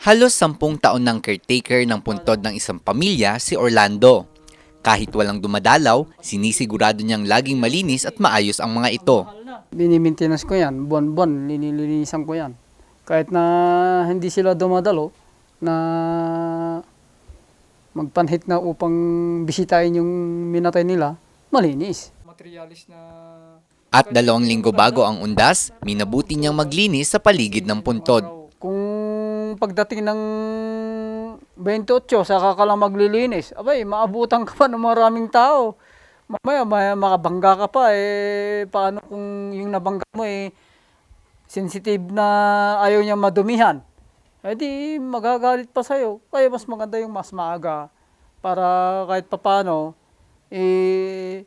Halos sampung taon ng caretaker ng puntod ng isang pamilya si Orlando. Kahit walang dumadalaw, sinisigurado niyang laging malinis at maayos ang mga ito. Binimintinas ko yan, buwan-buwan, linilinisan ko yan. Kahit na hindi sila dumadalo, na magpanhit na upang bisitahin yung minatay nila, malinis. Materialis na... At dalawang linggo bago ang undas, minabuti niyang maglinis sa paligid ng puntod. Pagdating ng 28, saka ka lang maglilinis, abay, maabutan ka pa ng maraming tao. Mamaya, may makabangga ka pa, eh, paano kung yung nabangga mo, eh, sensitive na ayaw niya madumihan. Eh di, magagalit pa sa'yo. Kaya mas maganda yung mas maaga para kahit papano, eh,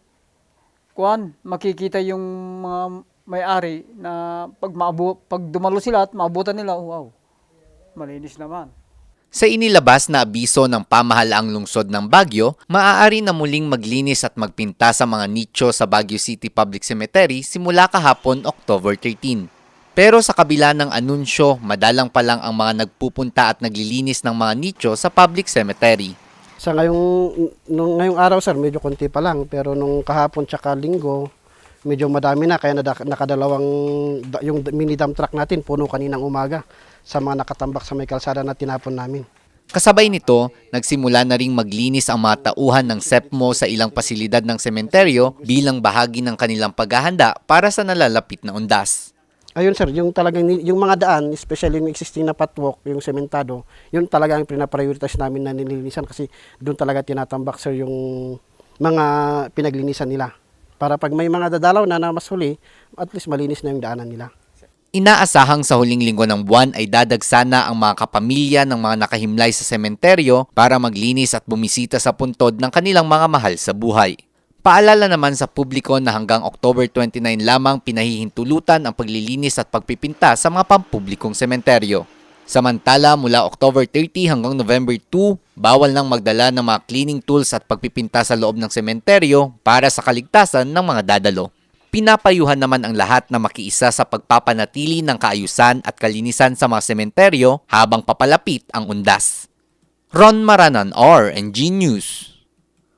kuan, makikita yung mga may-ari na pag, maabu, pag dumalo sila at maabutan nila, oh, wow, malinis naman. Sa inilabas na abiso ng pamahalaang lungsod ng Baguio, maaari na muling maglinis at magpinta sa mga nicho sa Baguio City Public Cemetery simula kahapon October 13. Pero sa kabila ng anunsyo, madalang pa lang ang mga nagpupunta at naglilinis ng mga nicho sa public cemetery. Sa ngayong, nung, ngayong araw sir, medyo konti pa lang. Pero nung kahapon tsaka linggo, medyo madami na. Kaya nakadalawang, da- yung mini dump truck natin, puno kaninang umaga sa mga nakatambak sa may kalsada na tinapon namin. Kasabay nito, nagsimula na ring maglinis ang mga tauhan ng SEPMO sa ilang pasilidad ng sementeryo bilang bahagi ng kanilang paghahanda para sa nalalapit na undas. Ayun sir, yung talagang yung mga daan, especially yung existing na patwalk, yung sementado, yun talaga ang pinaprioritize namin na nilinisan kasi doon talaga tinatambak sir yung mga pinaglinisan nila. Para pag may mga dadalaw na na mas huli, at least malinis na yung daanan nila. Inaasahang sa huling linggo ng buwan ay dadagsana ang mga kapamilya ng mga nakahimlay sa sementeryo para maglinis at bumisita sa puntod ng kanilang mga mahal sa buhay. Paalala naman sa publiko na hanggang October 29 lamang pinahihintulutan ang paglilinis at pagpipinta sa mga pampublikong sementeryo. Samantala, mula October 30 hanggang November 2, bawal nang magdala ng mga cleaning tools at pagpipinta sa loob ng sementeryo para sa kaligtasan ng mga dadalo. Pinapayuhan naman ang lahat na makiisa sa pagpapanatili ng kaayusan at kalinisan sa mga sementeryo habang papalapit ang undas. Ron Maranan, R&G News.